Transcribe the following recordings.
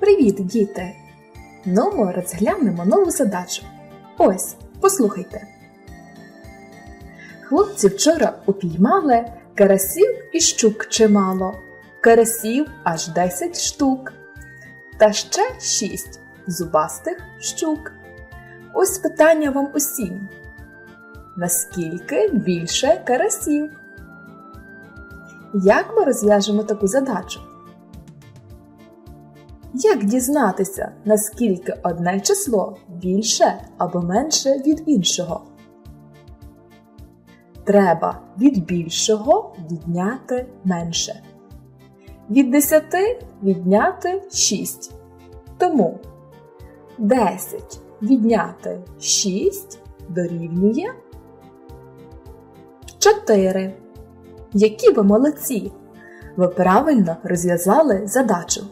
Привіт, діти! Ну, розглянемо нову задачу. Ось, послухайте. Хлопці вчора упіймали карасів і щук чимало. Карасів аж 10 штук. Та ще 6 зубастих щук. Ось питання вам усім. Наскільки більше карасів? Як ми розв'яжемо таку задачу? Як дізнатися, наскільки одне число більше або менше від іншого? Треба від більшого відняти менше. Від 10 відняти 6. Тому 10 відняти 6 дорівнює 4. Які ви молодці! Ви правильно розв'язали задачу.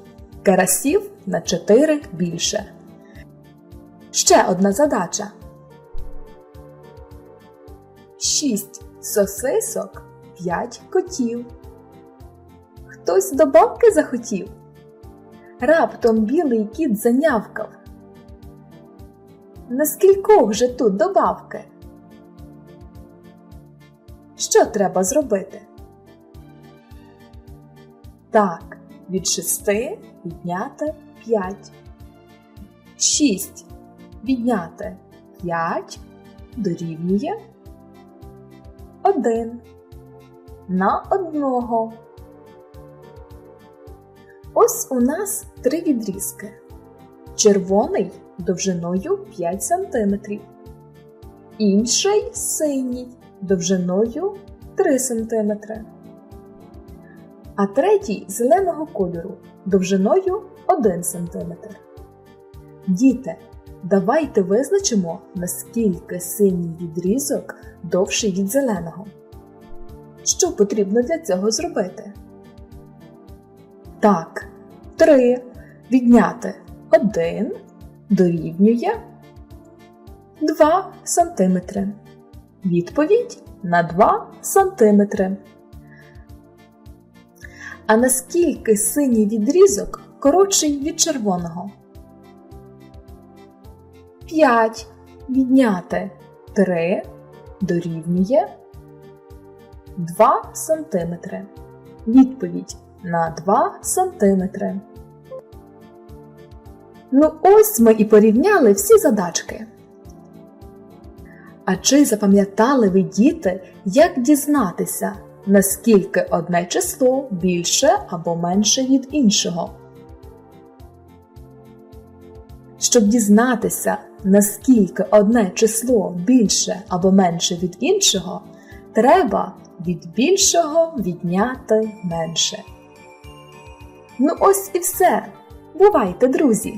Карасів на 4 більше. Ще одна задача. 6 сосисок, 5 котів. Хтось добавки захотів. Раптом білий кіт занявкав. Наскількох же тут добавки? Що треба зробити? Так, від 6 відняти 5. 6 відняти 5 дорівнює 1 на одного. Ось у нас три відрізки. Червоний довжиною 5 см, інший синій довжиною 3 см, а третій зеленого кольору довжиною 1 см. Діти, давайте визначимо, наскільки синій відрізок довший від зеленого. Що потрібно для цього зробити? Так, 3 відняти 1 дорівнює 2 см. Відповідь на 2 см. А наскільки синій відрізок коротший від червоного? 5 відняти 3 дорівнює 2 см. Відповідь на 2 см. Ну ось ми і порівняли всі задачки. А чи запам'ятали ви діти, як дізнатися, наскільки одне число більше або менше від іншого? Щоб дізнатися, наскільки одне число більше або менше від іншого, треба від більшого відняти менше. Ну ось і все. Бувайте, друзі!